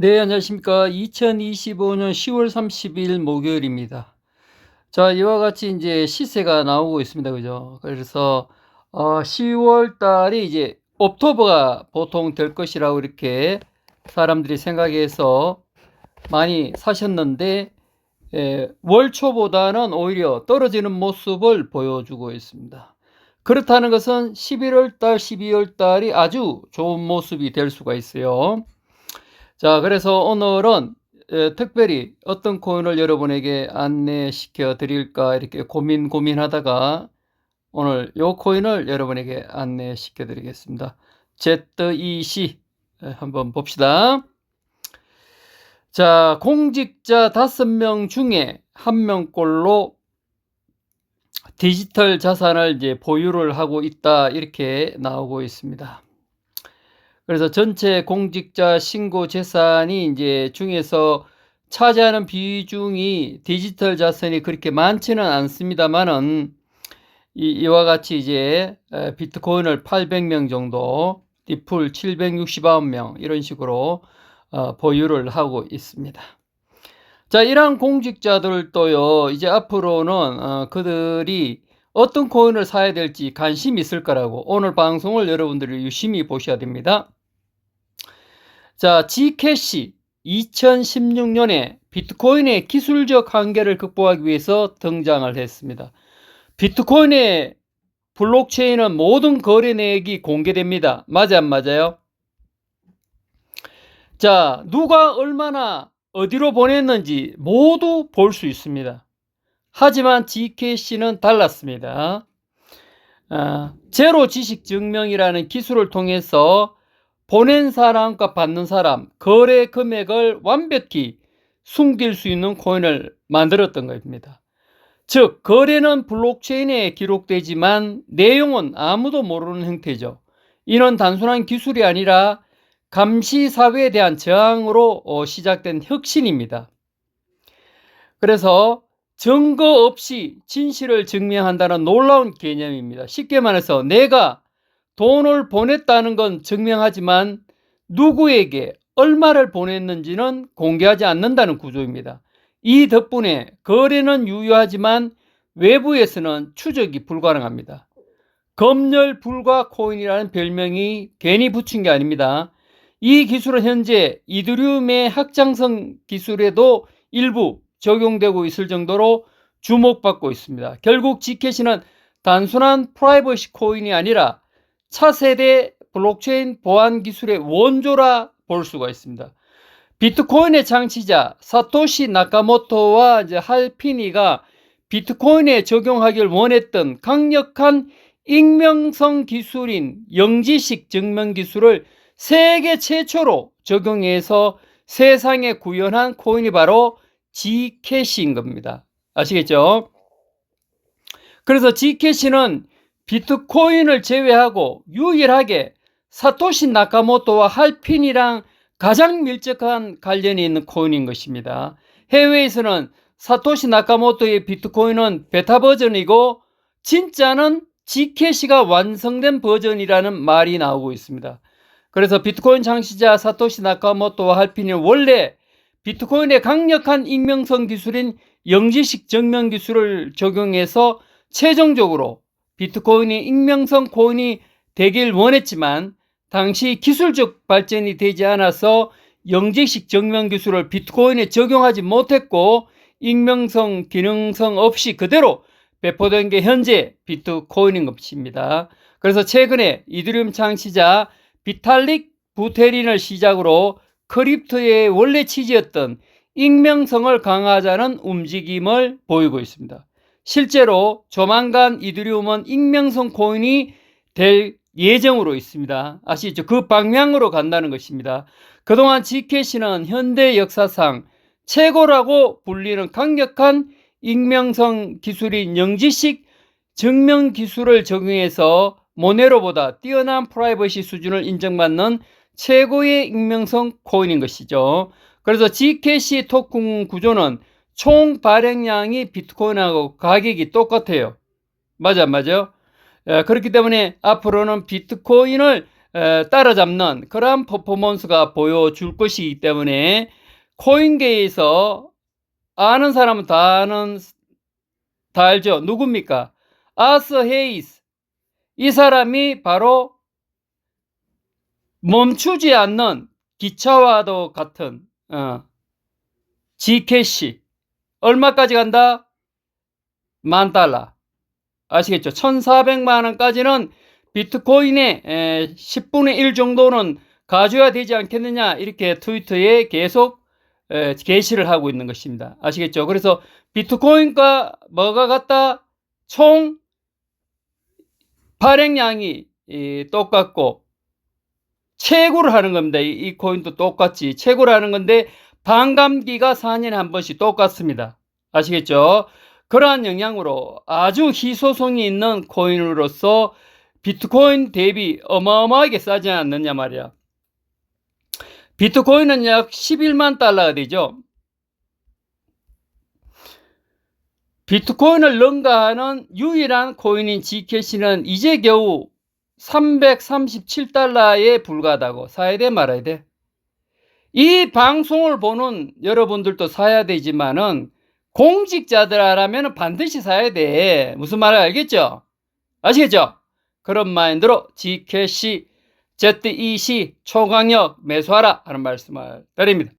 네, 안녕하십니까. 2025년 10월 30일 목요일입니다. 자, 이와 같이 이제 시세가 나오고 있습니다. 그죠? 그래서, 어, 10월 달이 이제 옥토버가 보통 될 것이라고 이렇게 사람들이 생각해서 많이 사셨는데, 에, 월 초보다는 오히려 떨어지는 모습을 보여주고 있습니다. 그렇다는 것은 11월 달, 12월 달이 아주 좋은 모습이 될 수가 있어요. 자, 그래서 오늘은 에, 특별히 어떤 코인을 여러분에게 안내시켜 드릴까 이렇게 고민 고민하다가 오늘 요 코인을 여러분에게 안내시켜 드리겠습니다. ZEC 에, 한번 봅시다. 자, 공직자 다섯 명 중에 한 명꼴로 디지털 자산을 이제 보유를 하고 있다 이렇게 나오고 있습니다. 그래서 전체 공직자 신고 재산이 이제 중에서 차지하는 비중이 디지털 자산이 그렇게 많지는 않습니다만은 이, 이와 같이 이제 에, 비트코인을 800명 정도, 디풀 769명 이런 식으로 어, 보유를 하고 있습니다. 자, 이러한 공직자들도요, 이제 앞으로는 어, 그들이 어떤 코인을 사야 될지 관심이 있을 거라고 오늘 방송을 여러분들이 유심히 보셔야 됩니다. 자, G캐시 2016년에 비트코인의 기술적 한계를 극복하기 위해서 등장을 했습니다. 비트코인의 블록체인은 모든 거래 내역이 공개됩니다. 맞아 안 맞아요? 자, 누가 얼마나 어디로 보냈는지 모두 볼 수 있습니다. 하지만 GKC는 달랐습니다. 아, 제로 지식 증명이라는 기술을 통해서 보낸 사람과 받는 사람, 거래 금액을 완벽히 숨길 수 있는 코인을 만들었던 것입니다. 즉, 거래는 블록체인에 기록되지만 내용은 아무도 모르는 형태죠. 이는 단순한 기술이 아니라 감시 사회에 대한 저항으로 어, 시작된 혁신입니다. 그래서 증거 없이 진실을 증명한다는 놀라운 개념입니다. 쉽게 말해서 내가 돈을 보냈다는 건 증명하지만 누구에게 얼마를 보냈는지는 공개하지 않는다는 구조입니다. 이 덕분에 거래는 유효하지만 외부에서는 추적이 불가능합니다. 검열 불가 코인이라는 별명이 괜히 붙인 게 아닙니다. 이 기술은 현재 이드리움의 확장성 기술에도 일부 적용되고 있을 정도로 주목받고 있습니다. 결국 지켓이는 단순한 프라이버시 코인이 아니라 차세대 블록체인 보안 기술의 원조라 볼 수가 있습니다. 비트코인의 창시자 사토시 나카모토와 이제 할피니가 비트코인에 적용하기를 원했던 강력한 익명성 기술인 영지식 증명 기술을 세계 최초로 적용해서 세상에 구현한 코인이 바로 G캐시인 겁니다. 아시겠죠? 그래서 G캐시는 비트코인을 제외하고 유일하게 사토시 나카모토와 할핀이랑 가장 밀접한 관련이 있는 코인인 것입니다. 해외에서는 사토시 나카모토의 비트코인은 베타 버전이고 진짜는 G캐시가 완성된 버전이라는 말이 나오고 있습니다. 그래서 비트코인 창시자 사토시 나카모토와 할핀이 원래 비트코인의 강력한 익명성 기술인 영지식 증명 기술을 적용해서 최종적으로 비트코인이 익명성 코인이 되길 원했지만 당시 기술적 발전이 되지 않아서 영지식 증명 기술을 비트코인에 적용하지 못했고 익명성 기능성 없이 그대로 배포된 게 현재 비트코인인 것입니다. 그래서 최근에 이드리움 창시자 비탈릭 부테린을 시작으로 크립토의 원래 취지였던 익명성을 강화하자는 움직임을 보이고 있습니다. 실제로 조만간 이드리움은 익명성 코인이 될 예정으로 있습니다. 아시죠? 그 방향으로 간다는 것입니다. 그동안 지켓이는 현대 역사상 최고라고 불리는 강력한 익명성 기술인 영지식 증명 기술을 적용해서 모네로보다 뛰어난 프라이버시 수준을 인정받는 최고의 익명성 코인인 것이죠. 그래서 G캐시 토큰 구조는 총 발행량이 비트코인하고 가격이 똑같아요. 맞아, 맞아. 그렇기 때문에 앞으로는 비트코인을 에, 따라잡는 그러한 퍼포먼스가 보여줄 것이기 때문에 코인계에서 아는 사람은 다 아는 다 알죠. 누굽니까? 아스 헤이스. 이 사람이 바로 멈추지 않는 기차와도 같은 어, G캐시 얼마까지 간다? 만 달러 아시겠죠? 1400만 원까지는 비트코인의 에, 10분의 1 정도는 가져야 되지 않겠느냐 이렇게 트위터에 계속 에, 게시를 하고 있는 것입니다. 아시겠죠? 그래서 비트코인과 뭐가 같다? 총 발행량이 이, 똑같고 채굴을 하는 겁니다. 이, 이 코인도 똑같이 채굴을 하는 건데 반감기가 4년에 한 번씩 똑같습니다. 아시겠죠? 그러한 영향으로 아주 희소성이 있는 코인으로서 비트코인 대비 어마어마하게 싸지 않느냐 말이야. 비트코인은 약 11만 달러가 되죠. 비트코인을 능가하는 유일한 코인인 G캐시는 이제 겨우 337달러에 불과하다고 사야 돼 말아야 돼. 이 방송을 보는 여러분들도 사야 되지만은 공직자들하라면 반드시 사야 돼. 무슨 말을 알겠죠? 아시겠죠? 그런 마인드로 G캐시, ZEC 초강력 매수하라 하는 말씀을 드립니다.